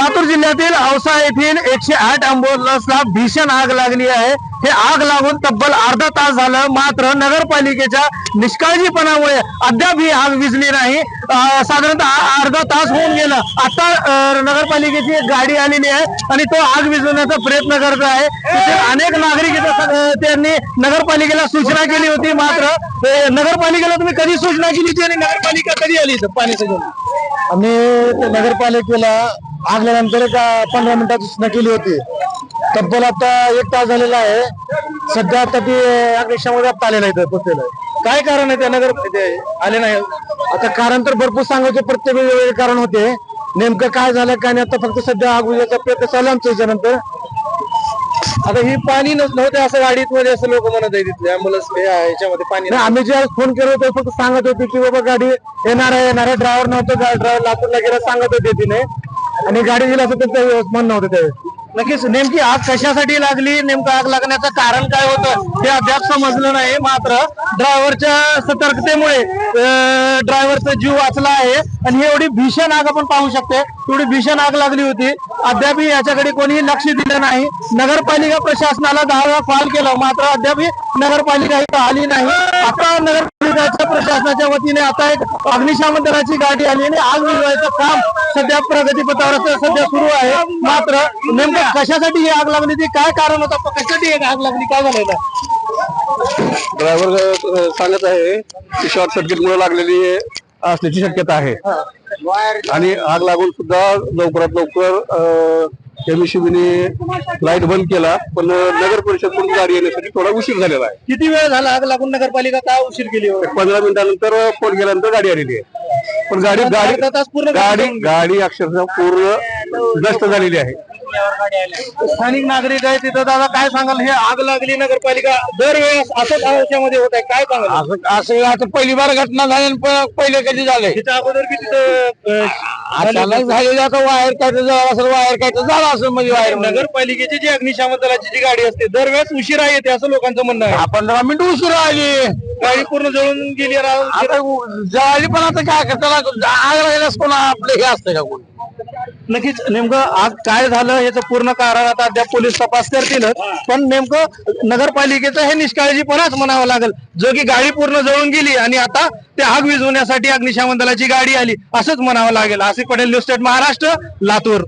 लातूर जिल्ह्यातील औसा येथील एकशे आठ अँब्युलन्सला भीषण आग लागली आहे. हे आग लागून तब्बल अर्धा तास झालं. मात्र नगरपालिकेच्या निष्काळजीपणामुळे अद्याप ही आग विजली नाही. साधारणतः अर्धा तास होऊन गेला. आता नगरपालिकेची एक गाडी आलेली आहे आणि तो आग विजवण्याचा प्रयत्न करत आहे. तिथे अनेक नागरिक त्यांनी नगरपालिकेला सूचना केली होती. मात्र नगरपालिकेला तुम्ही कधी सूचना केली होती आणि नगरपालिका कधी आली पाणी घेऊन आम्ही नगरपालिकेला आगल्यानंतर एक पंधरा मिनिटाची सूचना केली होती. तब्बल आता एक तास झालेला आहे. सध्या आता ती अग्निशामध्ये आता आलेला आहे काय कारण आहे त्या नगर ते आले नाही. आता कारण तर भरपूर सांगायचे प्रत्येक वेगवेगळे कारण होते. नेमकं काय झालं काय नाही आता फक्त सध्या आग विझायचा प्रयत्न चालू आहे आमच्या याच्यानंतर. आता ही पाणी नव्हते असं गाडीत मध्ये असं लोक म्हणत आहे तिथले अँब्युलन्स याच्यामध्ये पाणी आम्ही ज्या फोन केला होता फक्त सांगत होते की बाबा गाडी येणार आहे येणार आहे. ड्रायव्हर नव्हतं ड्रायव्हर लातूरला गेला सांगत होते तिने. आणि गाडी दिली असं त्यांचं म्हणणं होतं त्यावेळेस नक्कीच नेमकी आग कशासाठी लागली नेमकं आग लागण्याचं कारण काय होतं हे अद्याप समजलं नाही. मात्र ड्रायव्हरच्या सतर्कतेमुळे ड्रायव्हरचा जीव वाचला आहे. आणि ही एवढी भीषण आग आपण पाहू शकते. एवढी भीषण आग लागली होती. अद्यापही याच्याकडे कोणीही लक्ष दिलं नाही. नगरपालिका प्रशासनाला दहा वेळा कॉल केला. मात्र अद्यापही नगरपालिका इथं आली नाही. आता नगरपालिकाच्या प्रशासनाच्या वतीने आता एक अग्निशामक दलाची गाडी आली आणि आग विझवायचं काम सध्या प्रगतीपथावर सध्या सुरू आहे. मात्र नेमकं कशासाठी ही आग लागली ती काय कारण होतं? कशासाठी ही आग लागली? काय झालेलं ड्रायव्हर सांगत आहे की शॉर्ट सर्किट मुळे लागलेली असण्याची शक्यता आहे. आणि आग लागून सुद्धा लवकरात लवकर एमएससीबीने लाइट बंद केला. पण नगर परिषदकडून गाडी येण्यासाठी थोडा उशीर झालेला आहे. किती वेळ झाला आग लागून नगरपालिका का उशीर केली हो? पंधरा मिनिटानंतर फोन केल्यानंतर गाडी आलेली आहे. पण गाडी गाडी गाडी गाडी अक्षरशः पूर्ण नष्ट झालेली आहे. स्थानिक नागरिक आहे तिथं. दादा काय सांगाल? हे आग लागली नगरपालिका दरवेळेस असंच आयुष्यामध्ये होत आहे. काय सांगाल? असं असं आता पहिली बार घटना झाली आणि प- पहिले कधी झालंय त्याच्या अगोदर बी तिथं अं, अचानक झालेलं आता वायर काय तर झालं असेल वायर काय तर झालं असेल म्हणजे वायर नगरपालिकेची जी अग्निशामक दलाची जी गाडी असते दरवेळेस उशिरा येते असं लोकांचं म्हणणं आहे. पंधरा मिनिट उशीर आली. गाडी पूर्ण जळून गेली राव. आता झाली पण आता काय करताना आग लागल्यास कोण आपलं हे असतं का कोण? नक्कीच नेमकं आज काय झालं याचं पूर्ण कारण आता अद्याप पोलीस तपास करतीलच पण नेमकं नगरपालिकेचं हे निष्काळजीपणाच म्हणावं लागेल. जो की गाडी पूर्ण जळून गेली आणि आता ते आग विझवण्यासाठी अग्निशामक दलाची गाडी आली असंच म्हणावं लागेल. Asif Patel news state Maharashtra Latur.